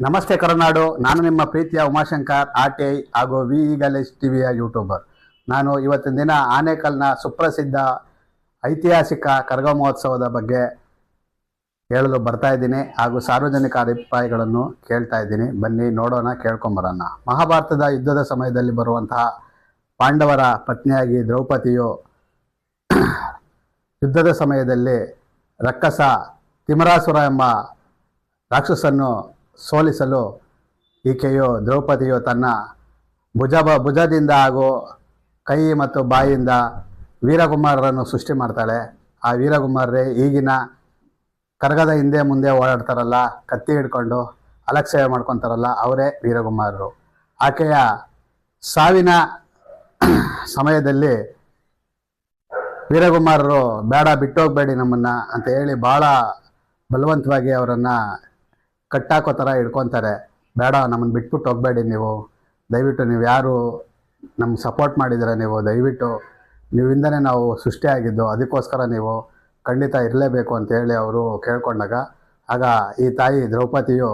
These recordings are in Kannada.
ನಮಸ್ತೆ ಕರುನಾಡು. ನಾನು ನಿಮ್ಮ ಪ್ರೀತಿಯ ಉಮಾಶಂಕರ್ ಆರ್ ಟಿ ಐ ಹಾಗೂ ವಿ ಗಲೇಶ್ ಟಿವಿಯ ಯೂಟ್ಯೂಬರ್. ನಾನು ಇವತ್ತಿನ ದಿನ ಆನೇಕಲ್ನ ಸುಪ್ರಸಿದ್ಧ ಐತಿಹಾಸಿಕ ಕರಗ ಮಹೋತ್ಸವದ ಬಗ್ಗೆ ಹೇಳಲು ಬರ್ತಾ ಇದ್ದೀನಿ ಹಾಗೂ ಸಾರ್ವಜನಿಕ ಅಭಿಪ್ರಾಯಗಳನ್ನು ಕೇಳ್ತಾ ಇದ್ದೀನಿ. ಬನ್ನಿ ನೋಡೋಣ ಕೇಳ್ಕೊಂಬರೋಣ ಮಹಾಭಾರತದ ಯುದ್ಧದ ಸಮಯದಲ್ಲಿ ಬರುವಂತಹ ಪಾಂಡವರ ಪತ್ನಿಯಾಗಿ ದ್ರೌಪದಿಯು ಯುದ್ಧದ ಸಮಯದಲ್ಲಿ ರಕ್ಕಸ ತಿಮರಾಸುರ ಎಂಬ ರಾಕ್ಷಸನ್ನು ಸೋಲಿಸಲು ಈಕೆಯು ದ್ರೌಪದಿಯು ತನ್ನ ಭುಜ ಭುಜದಿಂದ ಹಾಗೂ ಕೈ ಮತ್ತು ಬಾಯಿಯಿಂದ ವೀರಕುಮಾರರನ್ನು ಸೃಷ್ಟಿ ಮಾಡ್ತಾಳೆ. ಆ ವೀರಕುಮಾರರೇ ಈಗಿನ ಕರಗದ ಹಿಂದೆ ಮುಂದೆ ಓಡಾಡ್ತಾರಲ್ಲ, ಕತ್ತಿ ಹಿಡ್ಕೊಂಡು ಅಲಕ್ಷ್ಯ ಮಾಡ್ಕೊತಾರಲ್ಲ, ಅವರೇ ವೀರಕುಮಾರರು. ಆಕೆಯ ಸಾವಿನ ಸಮಯದಲ್ಲಿ ವೀರಕುಮಾರರು, ಬೇಡ, ಬಿಟ್ಟೋಗಬೇಡಿ ನಮ್ಮನ್ನು ಅಂತ ಹೇಳಿ ಭಾಳ ಬಲವಂತವಾಗಿ ಅವರನ್ನು ಕಟ್ಟಾಕೋ ಥರ ಹಿಡ್ಕೊತಾರೆ. ಬೇಡ ನಮ್ಮನ್ನು ಬಿಟ್ಬಿಟ್ಟು ಹೋಗಬೇಡಿ ನೀವು. ದಯವಿಟ್ಟು ನೀವು ಯಾರು ನಮ್ಗೆ ಸಪೋರ್ಟ್ ಮಾಡಿದ್ದೀರ ನೀವು, ದಯವಿಟ್ಟು ನೀವಿಂದನೇ ನಾವು ಸೃಷ್ಟಿಯಾಗಿದ್ದು, ಅದಕ್ಕೋಸ್ಕರ ನೀವು ಖಂಡಿತ ಇರಲೇಬೇಕು ಅಂತೇಳಿ ಅವರು ಕೇಳ್ಕೊಂಡಾಗ. ಆಗ ಈ ತಾಯಿ ದ್ರೌಪದಿಯು,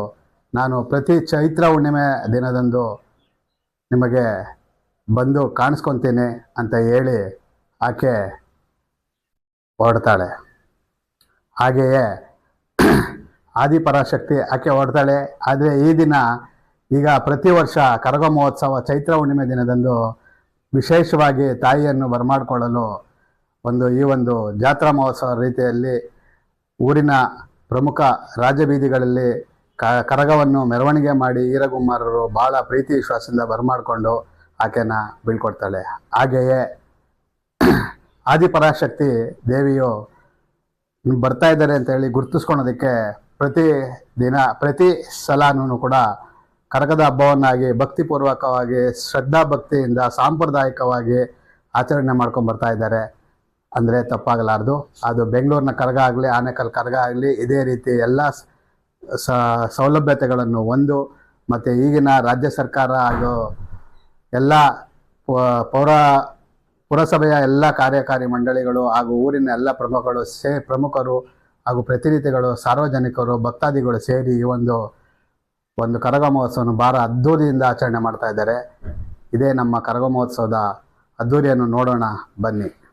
ನಾನು ಪ್ರತಿ ಚೈತ್ರ ಹುಣ್ಣಿಮೆ ದಿನದಂದು ನಿಮಗೆ ಬಂದು ಕಾಣಿಸ್ಕೊತೀನಿ ಅಂತ ಹೇಳಿ ಆಕೆ ಹೊರಡ್ತಾಳೆ. ಹಾಗೆಯೇ ಆದಿಪರಾಶಕ್ತಿ ಆಕೆ ಹೊಡ್ತಾಳೆ. ಆದರೆ ಈ ದಿನ ಈಗ ಪ್ರತಿ ವರ್ಷ ಕರಗ ಮಹೋತ್ಸವ ಚೈತ್ರ ಹುಣ್ಣಿಮೆ ದಿನದಂದು ವಿಶೇಷವಾಗಿ ತಾಯಿಯನ್ನು ಬರಮಾಡಿಕೊಳ್ಳಲು ಒಂದು ಈ ಒಂದು ಜಾತ್ರಾ ಮಹೋತ್ಸವ ರೀತಿಯಲ್ಲಿ ಊರಿನ ಪ್ರಮುಖ ರಾಜಬೀದಿಗಳಲ್ಲಿ ಕ ಕರಗವನ್ನು ಮೆರವಣಿಗೆ ಮಾಡಿ ಈರಗುಮ್ಮಾರರು ಭಾಳ ಪ್ರೀತಿ ವಿಶ್ವಾಸದಿಂದ ಬರಮಾಡಿಕೊಂಡು ಆಕೆನ ಬೀಳ್ಕೊಡ್ತಾಳೆ. ಹಾಗೆಯೇ ಆದಿಪರಾಶಕ್ತಿ ದೇವಿಯು ಬರ್ತಾ ಇದ್ದಾರೆ ಅಂತ ಹೇಳಿ ಗುರುತಿಸ್ಕೊಳೋದಕ್ಕೆ ಪ್ರತಿ ದಿನ, ಪ್ರತಿ ಸಲನೂ ಕೂಡ ಕರಗದ ಹಬ್ಬವನ್ನಾಗಿ, ಭಕ್ತಿಪೂರ್ವಕವಾಗಿ ಶ್ರದ್ಧಾ ಭಕ್ತಿಯಿಂದ ಸಾಂಪ್ರದಾಯಿಕವಾಗಿ ಆಚರಣೆ ಮಾಡ್ಕೊಂಡು ಬರ್ತಾ ಇದ್ದಾರೆ. ಅಂದರೆ ತಪ್ಪಾಗಲಾರ್ದು. ಅದು ಬೆಂಗಳೂರಿನ ಕರಗ ಆಗಲಿ, ಆನೇಕಲ್ ಕರಗ ಆಗಲಿ, ಇದೇ ರೀತಿ ಎಲ್ಲ ಸೌಲಭ್ಯತೆಗಳನ್ನು ಒಂದು ಮತ್ತು ಈಗಿನ ರಾಜ್ಯ ಸರ್ಕಾರ ಹಾಗೂ ಎಲ್ಲ ಪೌರ, ಪುರಸಭೆಯ ಎಲ್ಲ ಕಾರ್ಯಕಾರಿ ಮಂಡಳಿಗಳು ಹಾಗೂ ಊರಿನ ಎಲ್ಲ ಪ್ರಮುಖಗಳು ಸೇ, ಪ್ರಮುಖರು ಹಾಗೂ ಪ್ರತಿನಿಧಿಗಳು, ಸಾರ್ವಜನಿಕರು, ಭಕ್ತಾದಿಗಳು ಸೇರಿ ಈ ಒಂದು ಒಂದು ಕರಗ ಮಹೋತ್ಸವವನ್ನು ಭಾಳ ಅದ್ಧೂರಿಯಿಂದ ಆಚರಣೆ ಮಾಡ್ತಾ ಇದ್ದಾರೆ. ಇದೇ ನಮ್ಮ ಕರಗ ಮಹೋತ್ಸವದ ಅದ್ಧೂರಿಯನ್ನು ನೋಡೋಣ, ಬನ್ನಿ.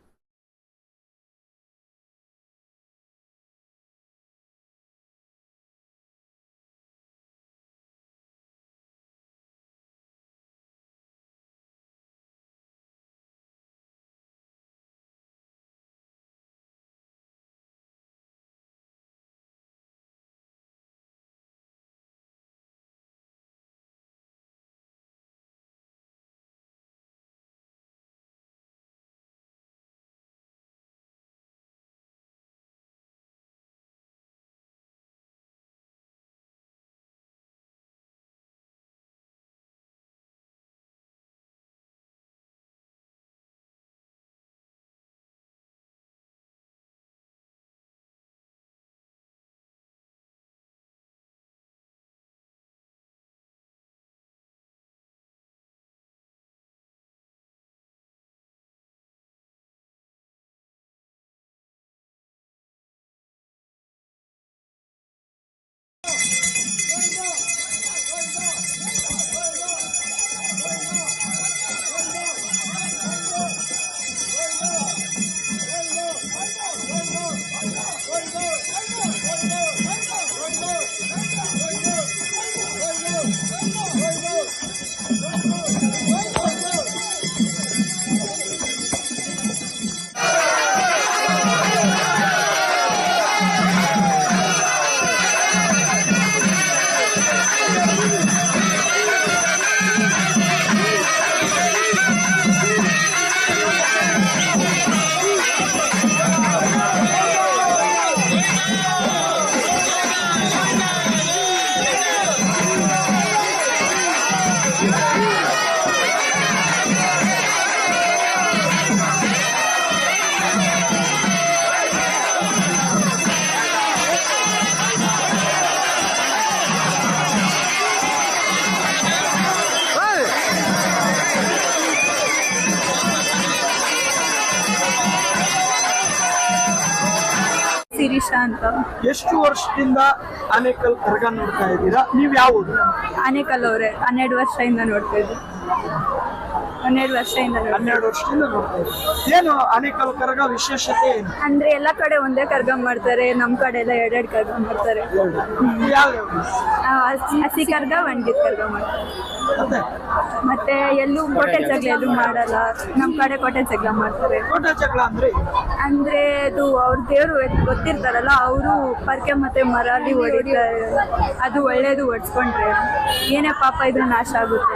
ಅಂತ. ಎಷ್ಟು ವರ್ಷದಿಂದ ಆನೇಕಲ್ ಕರಗ ನೋಡ್ತಾ ಇದ್ದೀರಾ? ನೀವು ಯಾವ ಊರು ಆನೇಕಲ್ ಅವರೇ ಹನ್ನೆರಡು ವರ್ಷದಿಂದ ನೋಡ್ತಾ ಇದ್ವಿ ಹನ್ನೆರಡು ವರ್ಷದಿಂದ. ಹನ್ನೆರಡು ವರ್ಷದಿಂದ ನೋಡ್ತಾ ಏನು ಆನೇಕಲ್ ಕರಗ ವಿಶೇಷತೆ ಏನು? ಅಂದ್ರೆ ಎಲ್ಲ ಕಡೆ ಒಂದೇ ಕರ್ಗ ಮಾಡ್ತಾರೆ ನಮ್ ಕಡೆ ಎಲ್ಲ ಎರಡೆರಡು ಕರ್ಗ ಮಾಡ್ತಾರೆ. ಆ, ಹಸಿ- ಹಸಿ ಕರ್ಗ ಒಣಗಿದ ಕರ್ಗ ಮಾಡ್ತಾರೆ. ಮತ್ತೆ? ಮತ್ತೆ ಎಲ್ಲೂ ಕೋಟೆ ಜಗಳ ಎಲ್ಲೂ ಮಾಡಲ್ಲ. ನಮ್ ಕಡೆ ಕೋಟೆ ಜಗಳ ಮಾಡ್ತಾರೆ. ಕೋಟೆ ಜಗಳ ಅಂದ್ರೆ? ಅಂದ್ರೆ ಅದು ಅವ್ರ ದೇವ್ರು ಗೊತ್ತಿರ್ತಾರಲ್ಲ ಅವರು ಪರ್ಕೆ ಮತ್ತೆ ಮರಾಲಿ ಹೊಡಿತಾರೆ. ಅದು ಒಳ್ಳೇದು ಹೊಡ್ಸ್ಕೊಂಡ್ರೆ ಏನೇ ಪಾಪ ಇದ್ರೂ ನಾಶ ಆಗುತ್ತೆ.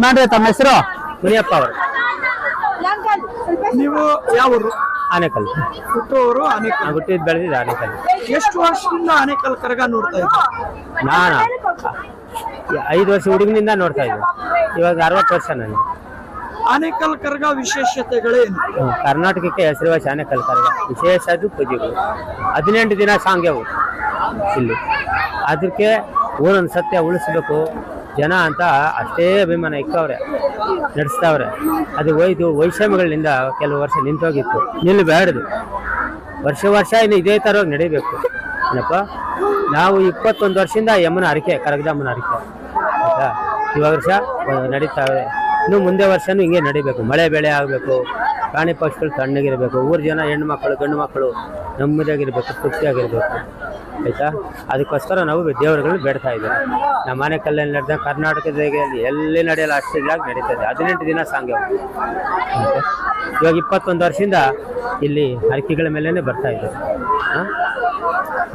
ಯಜಮಾನ್ರೆ ತಮ್ಮ ಹೆಸರು? ಮುನಿಯಪ್ಪ ಅವರು. ನೀವು ಯಾವ ಊರು? ಆನೆಕಲ್. ಹುಟ್ಟುವವರು ಆನೆಕಲ್. ಹುಟ್ಟಿದ್ ಬೆಳೆದಿದ್ದು ಆನೇಕಲ್. ಎಷ್ಟು ವರ್ಷದಿಂದ ಆನೆಕಲ್ ಕರಗ ನೋಡ್ತಾ ಇದ್ದೀರಾ? ನಾನು? ಐದು ವರ್ಷ ಹುಡುಗನಿಂದ ನೋಡ್ತಾ ಇದ್ದೆ. ಇವಾಗ ಅರವತ್ತು ವರ್ಷ ನಾನು. ಆನೇಕಲ್ ಕರಗ ವಿಶೇಷತೆಗಳೇನು. ಕರ್ನಾಟಕಕ್ಕೆ ಹೆಸರುವಾಸಿ ಆನೇಕಲ್ ಕರಗ. ವಿಶೇಷ ಅದು ಪೂಜೆಗಳು. ಹದಿನೆಂಟು ದಿನ ಸಾಂಗ್ಯವು ಇಲ್ಲಿ. ಅದಕ್ಕೆ ಊರನ್ನು ಸತ್ಯ ಉಳಿಸ್ಬೇಕು. ಜನ ಅಂತ ಅಷ್ಟೇ ಅಭಿಮಾನ ಇಕ್ಕವ್ರೆ, ನಡೆಸ್ತಾವ್ರೆ. ಅದು ಒಯ್ದು ವೈಷಮ್ಯಗಳಿಂದ ಕೆಲವು ವರ್ಷ ನಿಂತೋಗಿತ್ತು. ನಿಲ್ಲಬೇಡ್ದು ವರ್ಷ ವರ್ಷ ಇನ್ನು ಇದೇ ಥರವಾಗಿ ನಡಿಬೇಕು. ಏನಪ್ಪ? ನಾವು ಇಪ್ಪತ್ತೊಂದು ವರ್ಷದಿಂದ ಯಮುನ ಅರಿಕೆ ಕರಗದಮ್ಮನ ಅರಿಕೆ ಆಯ್ತಾ? ಇವಾಗ ವರ್ಷ ನಡೀತಾವೆ ಇನ್ನು ಮುಂದೆ ವರ್ಷನೂ ಹಿಂಗೆ ನಡಿಬೇಕು. ಮಳೆ ಬೆಳೆ ಆಗಬೇಕು, ಪ್ರಾಣಿ ಪಕ್ಷಿಗಳು ತಣ್ಣಗಿರಬೇಕು, ಊರು ಜನ ಹೆಣ್ಣು ಮಕ್ಕಳು, ಗಂಡು ಮಕ್ಕಳು ನೆಮ್ಮದಿಯಾಗಿರ್ಬೇಕು ತೃಪ್ತಿಯಾಗಿರ್ಬೇಕು. ಆಯ್ತಾ? ಅದಕ್ಕೋಸ್ಕರ ನಾವು ದೇವರುಗಳನ್ನ ಬೇಡ್ತಾ ಇದ್ದೀವಿ. ನಮ್ಮ ಮನೆ ಕಲ್ಲಲ್ಲಿ ನಡೆದ ಕರ್ನಾಟಕದಾಗ ಎಲ್ಲಿ ನಡೆಯಲ್ಲ ಅಷ್ಟು ನಡೀತಾ ನಡೀತದೆ. ಹದಿನೆಂಟು ದಿನ ಸಾಂಗ್ ಇವಾಗ ಇಪ್ಪತ್ತೊಂದು ವರ್ಷದಿಂದ ಇಲ್ಲಿ ಹರಕೆಗಳ ಮೇಲೇನೆ ಬರ್ತಾ ಇದ್ದೀವಿ. ಹಾಂ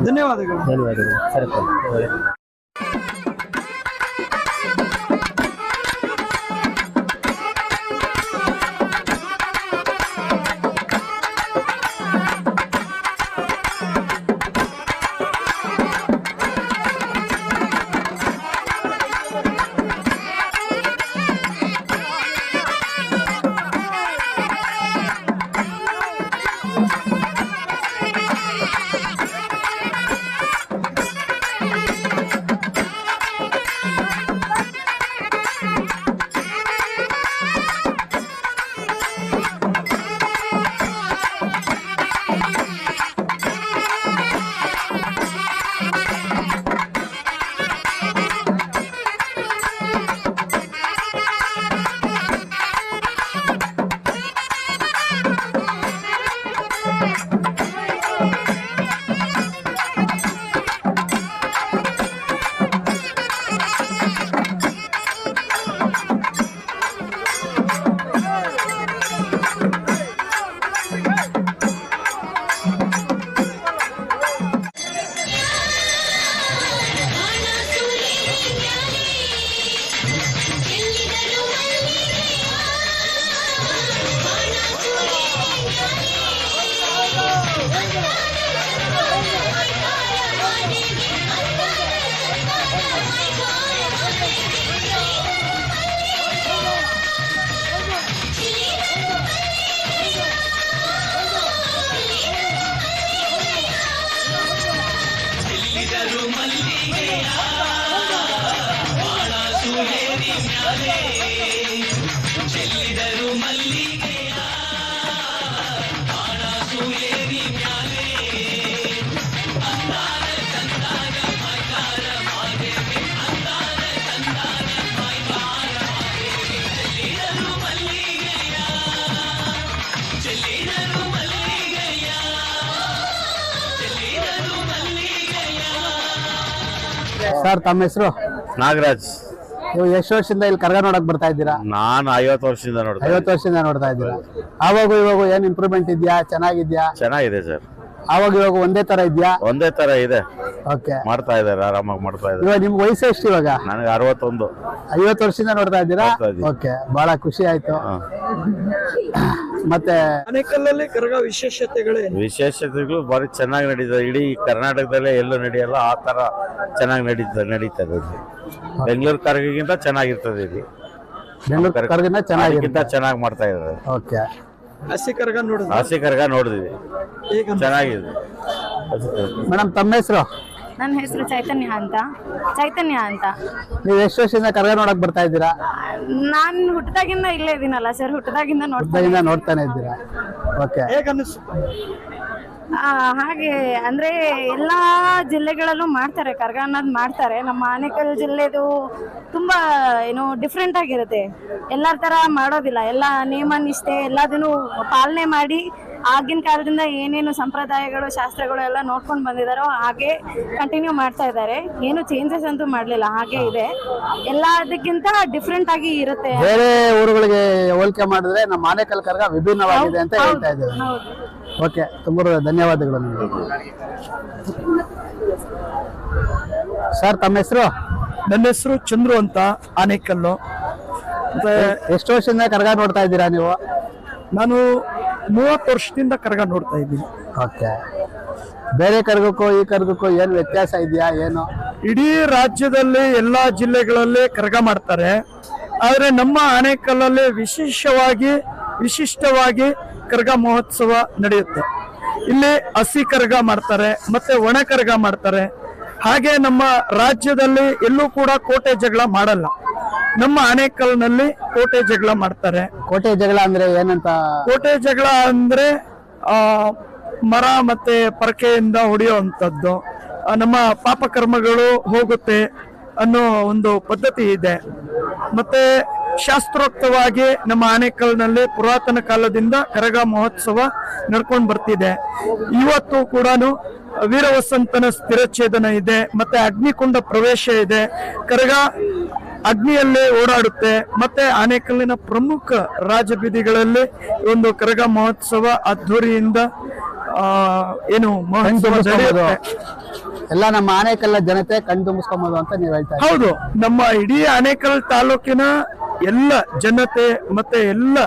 ಧನ್ಯವಾದಗಳು. ಧನ್ಯವಾದಗಳು. ಸರಿ. Hey, hey. ಸರ್ ತಮ್ಮ ಹೆಸರು? ನಾಗರಾಜ್. ನೀವು ಎಷ್ಟು ವರ್ಷದಿಂದ ಇಲ್ಲಿ ಕರ್ಗ ನೋಡಕ್ ಬರ್ತಾ ಇದ್ದೀರಾ? ನಾನು ಐವತ್ತು ವರ್ಷದಿಂದ ನೋಡ್ತಾ ಐವತ್ತು ವರ್ಷದಿಂದ ನೋಡ್ತಾ ಇದ್ದೀರಾ? ಆವಾಗ ಇವಾಗ ಏನ್ ಇಂಪ್ರೂವ್ಮೆಂಟ್ ಇದೆಯಾ? ಚೆನ್ನಾಗಿದ್ಯಾ? ಚೆನ್ನಾಗಿದೆ ಸರ್. ಆವಾಗ ಇವಾಗ ಒಂದೇ ತರ ಇದೆಯಾ? ಒಂದೇ ತರ ಇದೆ. ಓಕೆ ಮಾಡ್ತಾ ಇದಾರೆ ಆರಾಮಾಗಿ ಮಾಡ್ತಾ ಇದಾರೆ ಇವಾಗ ನಿಮ್ ವಯಸ್ಸು ಎಷ್ಟು ಇವಾಗ? ನನಗೆ ಅರವತ್ತೊಂದು. ಐವತ್ತು ವರ್ಷದಿಂದ ನೋಡ್ತಾ ಇದ್ದೀರಾ? ನೋಡ್ತಾ ಇದ್ದೀನಿ. ಓಕೆ ಬಹಳ ಖುಷಿ ಆಯ್ತು. ಮತ್ತೆ ಆನೇಕಲ್ಲಲ್ಲಿ ಕರಗ ವಿಶೇಷತೆಗಳೇ? ವಿಶೇಷತೆಗಳು ಬಾರಿ ಚೆನ್ನಾಗಿ ನಡೀತದೆ. ಇಡೀ ಕರ್ನಾಟಕದಲ್ಲೇ ಎಲ್ಲೂ ನಡೆಯಲ್ಲ ಆ ತರ ಚೆನ್ನಾಗಿ ನಡೀತದೆ ನಡೀತದೆ ಇಲ್ಲಿ. ಬೆಂಗಳೂರು ಕರಗಿಗಿಂತ ಚೆನ್ನಾಗಿರ್ತದೆ ಇಲ್ಲಿ. ಬೆಂಗಳೂರು ಕರ್ಗಿಂದ ಅದಕ್ಕಿಂತ ಚೆನ್ನಾಗಿರುತ್ತೆ. ಚೆನ್ನಾಗಿ ಮಾಡ್ತಾ ಇದ್ದಾರೆ. ಓಕೆ. ಹಸಿ ಕರಗ ನೋಡಿದ್ರೆ? ಹಸಿ ಕರ್ಗ ನೋಡಿದ್ವಿ. ಈಗ ಚೆನ್ನಾಗಿದೆ. ಮೇಡಮ್ ತಮ್ಮ ಹೆಸರು? ನನ್ನ ಹೆಸರು ಚೈತನ್ಯ ಅಂತ. ಚೈತನ್ಯ ಅಂತ. ನೀವು ಎಷ್ಟು ವರ್ಷದಿಂದ ಕರ್ಗ ನೋಡಕ್ ಬರ್ತಾ ಇದ್ದೀರಾ? ನಾನು ಹುಟ್ಟದಾಗಿಂದ ಇಲ್ಲೇ ಇದೀನಲ್ಲ ಸರ್ ಹುಟ್ಟದಾಗಿಂದ ನೋಡ್ತಾ ನೋಡ್ತಾನೆ ಇದ್ದೀರಾ? ಓಕೆ. ಆ, ಹಾಗೆ ಅಂದ್ರೆ ಎಲ್ಲಾ ಜಿಲ್ಲೆಗಳಲ್ಲೂ ಮಾಡ್ತಾರೆ ಕರ್ಗ ಅನ್ನೋದು ಮಾಡ್ತಾರೆ. ನಮ್ಮ ಆನೇಕಲ್ ಜಿಲ್ಲೆದು ತುಂಬಾ ಏನು ಡಿಫ್ರೆಂಟ್ ಆಗಿರುತ್ತೆ. ಎಲ್ಲರ ತರ ಮಾಡೋದಿಲ್ಲ. ಎಲ್ಲ ನಿಯಮ ನಿಷ್ಠೆ ಎಲ್ಲದನ್ನು ಪಾಲನೆ ಮಾಡಿ ಆಗಿನ ಕಾಲದಿಂದ ಏನೇನು ಸಂಪ್ರದಾಯಗಳು ಶಾಸ್ತ್ರಗಳು ಎಲ್ಲ ನೋಡ್ಕೊಂಡು ಬಂದಿದಾರೋ ಹಾಗೆ ಕಂಟಿನ್ಯೂ ಮಾಡ್ತಾ ಇದ್ದಾರೆ. ಏನು ಚೇಂಜಸ್ ಅಂತೂ ಮಾಡಲಿಲ್ಲ ಹಾಗೆ ಇದೆ. ಎಲ್ಲದಕ್ಕಿಂತ ಡಿಫ್ರೆಂಟ್ ಆಗಿ ಇರುತ್ತೆ. ಬೇರೆ ಊರುಗಳಿಗೆ ಹೋಲಿಕೆ ಮಾಡಿದ್ರೆ ನಮ್ಮ ಆನೇಕಲ್ ಕರ್ಗ ವಿಭಿನ್ನವಾಗಿದೆ ಅಂತ ಹೇಳ್ತಾ ಇದ್ದೇವೆ. ಓಕೆ ತುಂಬಾ ಧನ್ಯವಾದಗಳು ನಿಮಗೆ. ಸರ್ ತಮ್ಮ ಹೆಸರು? ನನ್ನ ಹೆಸರು ಚಂದ್ರು ಅಂತ ಆನೇಕಲ್ಲು. ಮತ್ತೆ ಎಷ್ಟು ವರ್ಷದಿಂದ ಕರ್ಗ ನೋಡ್ತಾ ಇದ್ದೀರಾ ನೀವು? ನಾನು ಮೂವತ್ತು ವರ್ಷದಿಂದ ಕರಗ ನೋಡ್ತಾ ಇದ್ದೀನಿ. ಓಕೆ. ಬೇರೆ ಕರ್ಗಕ್ಕೂ ಈ ಕರ್ಗಕ್ಕೂ ಏನು ವ್ಯತ್ಯಾಸ ಇದೆಯಾ ಏನು? ಇಡೀ ರಾಜ್ಯದಲ್ಲಿ ಎಲ್ಲಾ ಜಿಲ್ಲೆಗಳಲ್ಲಿ ಕರಗ ಮಾಡ್ತಾರೆ. ಆದರೆ ನಮ್ಮ ಆಣೆಕಲ್ಲಲ್ಲಿ ವಿಶೇಷವಾಗಿ ವಿಶಿಷ್ಟವಾಗಿ ಕರಗ ಮಹೋತ್ಸವ ನಡೆಯುತ್ತೆ. ಇಲ್ಲಿ ಹಸಿ ಕರಗ ಮಾಡ್ತಾರೆ ಮತ್ತೆ ಒಣ ಕರಗ ಮಾಡ್ತಾರೆ. ಹಾಗೆ ನಮ್ಮ ರಾಜ್ಯದಲ್ಲಿ ಎಲ್ಲೂ ಕೂಡ ಕೋಟೆ ಜಗಳ ಮಾಡಲ್ಲ. ನಮ್ಮ ಆನೇಕಲ್ನಲ್ಲಿ ಕೋಟೆ ಜಗಳ ಮಾಡ್ತಾರೆ. ಕೋಟೆ ಜಗಳ ಅಂದ್ರೆ ಏನಂತ? ಕೋಟೆ ಜಗಳ ಅಂದ್ರೆ ಆ ಮರ ಮತ್ತೆ ಪರಕೆಯಿಂದ ಹೊಡೆಯುವಂಥದ್ದು. ನಮ್ಮ ಪಾಪಕರ್ಮಗಳು ಹೋಗುತ್ತೆ ಅನ್ನೋ ಒಂದು ಪದ್ಧತಿ ಇದೆ. ಮತ್ತೆ ಶಾಸ್ತ್ರೋಕ್ತವಾಗಿ ನಮ್ಮ ಆನೇಕಲ್ನಲ್ಲಿ ಪುರಾತನ ಕಾಲದಿಂದ ಕರಗ ಮಹೋತ್ಸವ ನಡ್ಕೊಂಡು ಬರ್ತಿದೆ. ಇವತ್ತು ಕೂಡ ವೀರವಸಂತನ ಸ್ಥಿರಚ್ಛೇದನ ಇದೆ ಮತ್ತೆ ಅಗ್ನಿಕುಂಡ ಪ್ರವೇಶ ಇದೆ. ಕರಗ ಅಗ್ನಿಯಲ್ಲೇ ಓಡಾಡುತ್ತೆ ಮತ್ತೆ ಆನೇಕಲ್ಲಿನ ಪ್ರಮುಖ ರಾಜಬೀದಿಗಳಲ್ಲಿ ಒಂದು ಕರಗ ಮಹೋತ್ಸವ ಅದ್ಧೂರಿಯಿಂದ ಏನು. ಎಲ್ಲ ನಮ್ಮ ಆನೇಕಲ್ಲ ಜನತೆ ಕಣ್ ತುಂಬಿಸ್ಕೊಂಬೋದು ಅಂತ ನೀವು ಹೇಳ್ತಾ ಹೌದು ನಮ್ಮ ಇಡೀ ಆನೇಕಲ್ ತಾಲೂಕಿನ ಎಲ್ಲ ಜನತೆ ಮತ್ತೆ ಎಲ್ಲ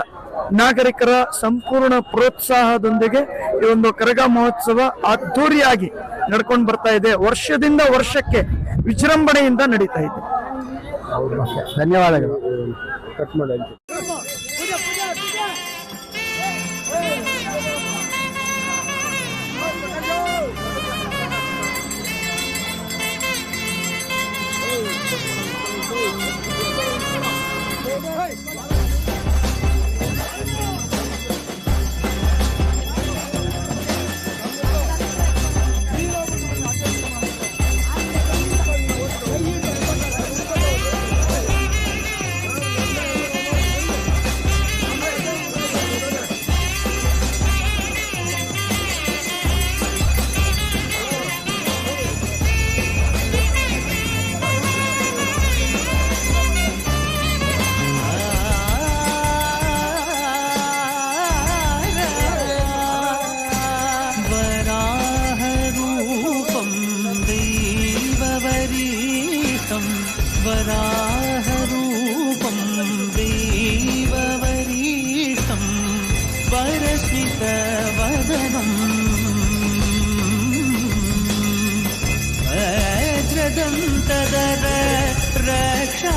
ನಾಗರಿಕರ ಸಂಪೂರ್ಣ ಪ್ರೋತ್ಸಾಹದೊಂದಿಗೆ ಈ ಒಂದು ಕರಗ ಮಹೋತ್ಸವ ಅದ್ಧೂರಿಯಾಗಿ ನಡ್ಕೊಂಡು ಬರ್ತಾ ಇದೆ. ವರ್ಷದಿಂದ ವರ್ಷಕ್ಕೆ ವಿಜೃಂಭಣೆಯಿಂದ ನಡೀತಾ ಇದೆ. ಓಕೆ ಧನ್ಯವಾದಗಳು. വരാഹരൂപം ദൈവവരീഷം വരസ്മിതവദനം വജ്രദന്തദര രക്ഷാ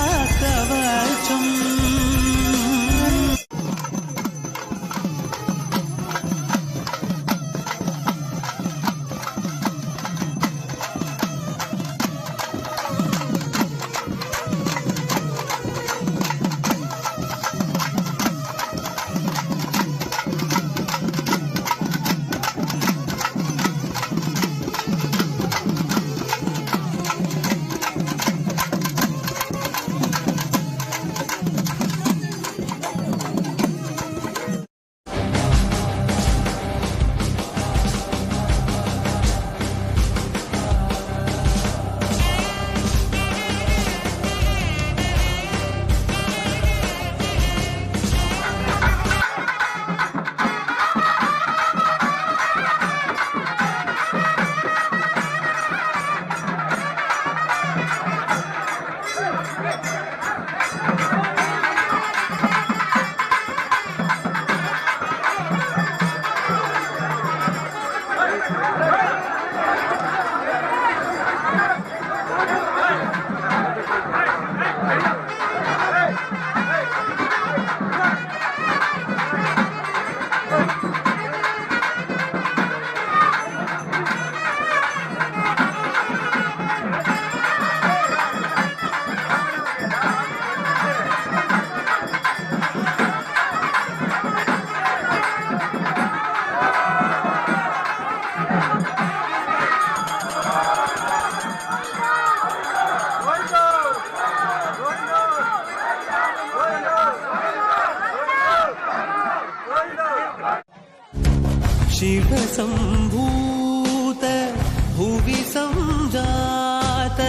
ಭುವಿ ಸಂಜಾತ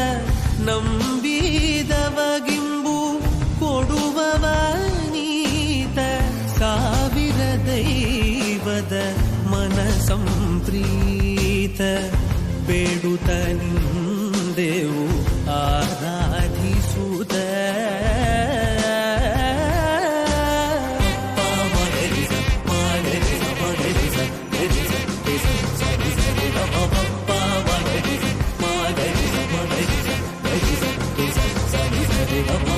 ನಂಬಿದವಗಿಂಬು ಕೊಡುವವ ನೀತ ಸಾವಿರ ದೈವದ ಮನ ಸಂಪ್ರೀತ ಬೇಡುತ್ತ Hey,